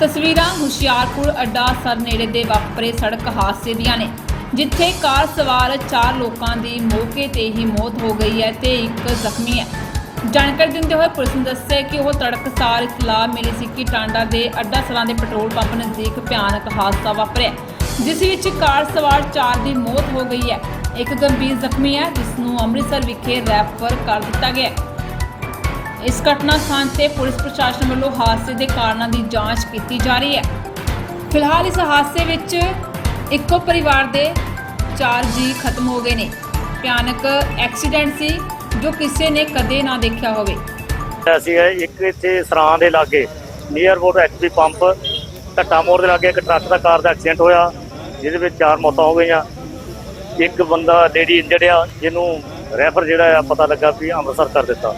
ਤਸਵੀਰਾਂ ਹੁਸ਼ਿਆਰਪੁਰ ਅੱਡਾ ਸਰ ਨੇੜੇ ਦੇ ਵਾਪਰੇ ਸੜਕ ਹਾਦਸੇ ਦੀਆਂ ਨੇ, ਜਿੱਥੇ ਕਾਰ ਸਵਾਰ ਚਾਰ ਲੋਕਾਂ ਦੀ ਮੌਕੇ ਤੇ ਹੀ ਮੌਤ ਹੋ ਗਈ ਹੈ ਤੇ ਇੱਕ ਜ਼ਖਮੀ ਹੈ। ਜਾਣਕਾਰੀ ਦਿੰਦੇ ਹੋਏ ਪੁਲਿਸ ਨੇ ਦੱਸਿਆ ਕਿ ਉਹ ਤੜਕਸਾਰ ਇਤਲਾਹ ਮਿਲੀ ਸੀ ਕਿ ਟਾਂਡਾ ਦੇ ਅੱਡਾ ਸਰਾਂ ਦੇ ਪੈਟਰੋਲ ਪੰਪ ਨਜ਼ਦੀਕ ਭਿਆਨਕ ਹਾਦਸਾ ਵਾਪਰਿਆ, ਜਿਸ ਵਿੱਚ ਕਾਰ ਸਵਾਰ ਚਾਰ ਦੀ ਮੌਤ ਹੋ ਗਈ ਹੈ। ਇੱਕ ਗੰਭੀਰ ਜ਼ਖਮੀ ਹੈ, ਜਿਸ ਨੂੰ ਅੰਮ੍ਰਿਤਸਰ ਵਿਖੇ ਰੈਫਰ ਕਰ ਦਿੱਤਾ ਗਿਆ ਹੈ। ਇਸ ਘਟਨਾ ਸਥਾਨ ਤੇ ਪੁਲਿਸ ਪ੍ਰਸ਼ਾਸਨ ਵੱਲੋਂ ਹਾਦਸੇ ਦੇ ਕਾਰਨਾਂ ਦੀ ਜਾਂਚ ਕੀਤੀ ਜਾ ਰਹੀ ਹੈ। ਫਿਲਹਾਲ ਇਸ ਹਾਦਸੇ ਵਿੱਚ ਇੱਕੋ ਪਰਿਵਾਰ ਦੇ 4 ਜੀ ਖਤਮ ਹੋ ਗਏ ਨੇ। ਭਿਆਨਕ ਐਕਸੀਡੈਂਟ ਸੀ ਜੋ ਕਿਸੇ ਨੇ ਕਦੇ ਨਾ ਦੇਖਿਆ ਹੋਵੇ। ਅਸੀਂ ਇਹ ਇੱਕ ਇੱਥੇ ਸਰਾਂ ਦੇ ਲਾਗੇ ਨੀਅਰ ਅਬਾਊਟ ਐਚਪੀ ਪੰਪ, ਘੱਟਾ ਮੋੜ ਦੇ ਲਾਗੇ ਇੱਕ ਟਰੱਕ ਦਾ ਕਾਰ ਦਾ ਐਕਸੀਡੈਂਟ ਹੋਇਆ, ਜਿਹਦੇ ਵਿੱਚ ਚਾਰ ਮੌਤਾਂ ਹੋ ਗਈਆਂ। ਇੱਕ ਬੰਦਾ ਲੇਡੀ ਇੰਜਰਡ ਆ, ਜਿਹਨੂੰ ਰੈਫਰ ਜਿਹੜਾ ਆ, ਪਤਾ ਲੱਗਾ ਵੀ ਅੰਮ੍ਰਿਤਸਰ ਕਰ ਦਿੱਤਾ।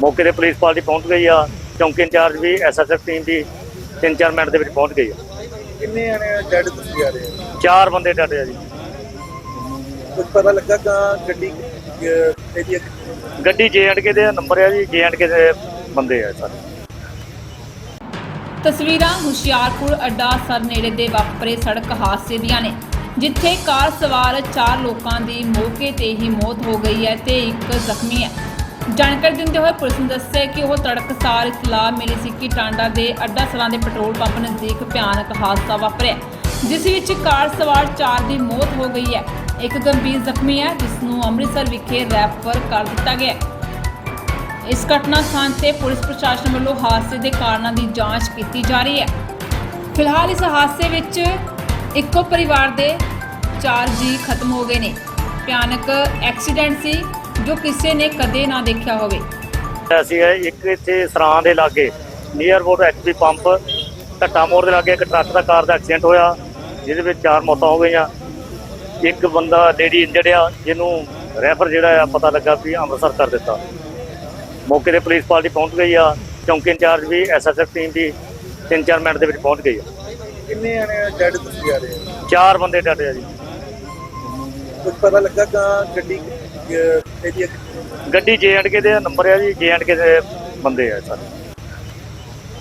ਮੌਕੇ ਤੇ ਪੁਲਿਸ ਪਾਰਟੀ ਪਹੁੰਚ ਗਈ ਆ। ਚੌਂਕੀ ਇੰਚਾਰਜ ਵੀ ਐਸਐਸਐਫ ਟੀਮ ਵੀ ਤਿੰਨ ਚਾਰ ਮਿੰਟ ਦੇ ਵਿੱਚ ਪਹੁੰਚ ਗਈ ਆ। ਕਿੰਨੇ ਆਣੇ ਡੈਡ ਤੁਸੀਂ ਆ ਰਹੇ ਹੋ? ਚਾਰ ਬੰਦੇ ਡਟੇ ਆ ਜੀ। ਕੁਝ ਪਤਾ ਲੱਗਾ ਕਿ ਗੱਡੀ ਇਹਦੀ ਗੱਡੀ ਜੇ ਦੇ ਨੰਬਰ ਆ ਜੀ ਜੇ ਦੇ ਬੰਦੇ ਆ ਸਾਰੇ। ਤਸਵੀਰਾਂ ਹੁਸ਼ਿਆਰਪੁਰ ਅੱਡਾ ਸਰ ਨੇੜੇ ਦੇ ਵਾਪਰੇ ਸੜਕ ਹਾਦਸੇ ਦੀਆਂ ਨੇ ਜਿੱਥੇ ਕਾਰ ਸਵਾਰ ਚਾਰ ਲੋਕਾਂ ਦੀ ਮੌਕੇ ਤੇ ਹੀ ਮੌਤ ਹੋ ਗਈ ਹੈ ਤੇ ਇੱਕ ਜ਼ਖਮੀ ਹੈ। ਜਾਣਕਾਰੀ ਦਿੰਦੇ ਹੋਏ ਪੁਲਿਸ ਨੇ ਦੱਸਿਆ ਕਿ ਉਹ ਤੜਕਸਾਰ ਇਤਲਾਹ ਮਿਲੀ ਸੀ ਕਿ ਟਾਂਡਾ ਦੇ ਅੱਡਾ ਸਰਾਂ ਦੇ ਪੈਟਰੋਲ ਪੰਪ ਨਜ਼ਦੀਕ ਭਿਆਨਕ ਹਾਦਸਾ ਵਾਪਰਿਆ, ਜਿਸ ਵਿੱਚ ਕਾਰ ਸਵਾਰ ਚਾਰ ਦੀ ਮੌਤ ਹੋ ਗਈ ਹੈ। ਇੱਕ ਗੰਭੀਰ ਜ਼ਖਮੀ ਹੈ, ਜਿਸ ਨੂੰ ਅੰਮ੍ਰਿਤਸਰ ਵਿਖੇ ਰੈਫਰ ਕਰ ਦਿੱਤਾ ਗਿਆ ਇਸ ਘਟਨਾ ਸਥਾਨ ਤੇ ਪੁਲਿਸ ਪ੍ਰਸ਼ਾਸਨ ਵੱਲੋਂ ਹਾਦਸੇ ਦੇ ਕਾਰਨਾਂ ਦੀ ਜਾਂਚ ਕੀਤੀ ਜਾ ਰਹੀ ਹੈ। ਫਿਲਹਾਲ ਇਸ ਹਾਦਸੇ ਵਿੱਚ ਇੱਕੋ ਪਰਿਵਾਰ ਦੇ 4 ਜੀ ਖਤਮ ਹੋ ਗਏ ਨੇ। ਭਿਆਨਕ ਐਕਸੀਡੈਂਟ ਸੀ। ਜੋ ਕਿਸੇ ਨੇ ਕਦੇ ਨਾ ਦੇਖਿਆ ਹੋਵੇ। ਅਸੀਂ ਇੱਕ ਇੱਥੇ ਸਰਾਂ ਦੇ ਲਾਗੇ ਨੀਅਰ ਅਬਾਊਟ ਐਚਪੀ ਪੰਪ ਘੱਟਾ ਮੋੜ ਦੇ ਲਾਗੇ ਇੱਕ ਟਰੱਕ ਦਾ ਕਾਰ ਦਾ ਐਕਸੀਡੈਂਟ ਹੋਇਆ ਜਿਹਦੇ ਵਿੱਚ ਚਾਰ ਮੌਤਾਂ ਹੋ ਗਈਆਂ। ਇੱਕ ਬੰਦਾ ਲੇਡੀ ਇੰਜਰਡ ਆ ਜਿਹਨੂੰ ਰੈਫਰ ਜਿਹੜਾ ਆ ਪਤਾ ਲੱਗਾ ਵੀ ਅੰਮ੍ਰਿਤਸਰ ਕਰ ਦਿੱਤਾ। ਮੌਕੇ ਤੇ ਪੁਲਿਸ ਪਾਰਟੀ ਪਹੁੰਚ ਗਈ ਆ ਚੌਂਕੀ ਇੰਚਾਰਜ ਵੀ ਐਸਐਸਐਫ ਟੀਮ ਵੀ ਤਿੰਨ ਚਾਰ ਮਿੰਟ ਦੇ ਵਿੱਚ ਪਹੁੰਚ ਗਈ ਆ। ਕਿੰਨੇ ਆਣੇ ਡੈਡ ਤੁਸੀਂ ਆ ਰਹੇ ਚਾਰ ਬੰਦੇ ਡਟੇ ਆ ਜੀ। ਕੁਝ ਪਤਾ ਲੱਗਾ ਕਿ ਗੱਡੀ ਇਹਦੀ ਗੱਡੀ ਜੇ ਦੇ ਨੰਬਰ ਆ ਜੀ ਜੇ ਦੇ ਬੰਦੇ ਆ ਸਾਰੇ।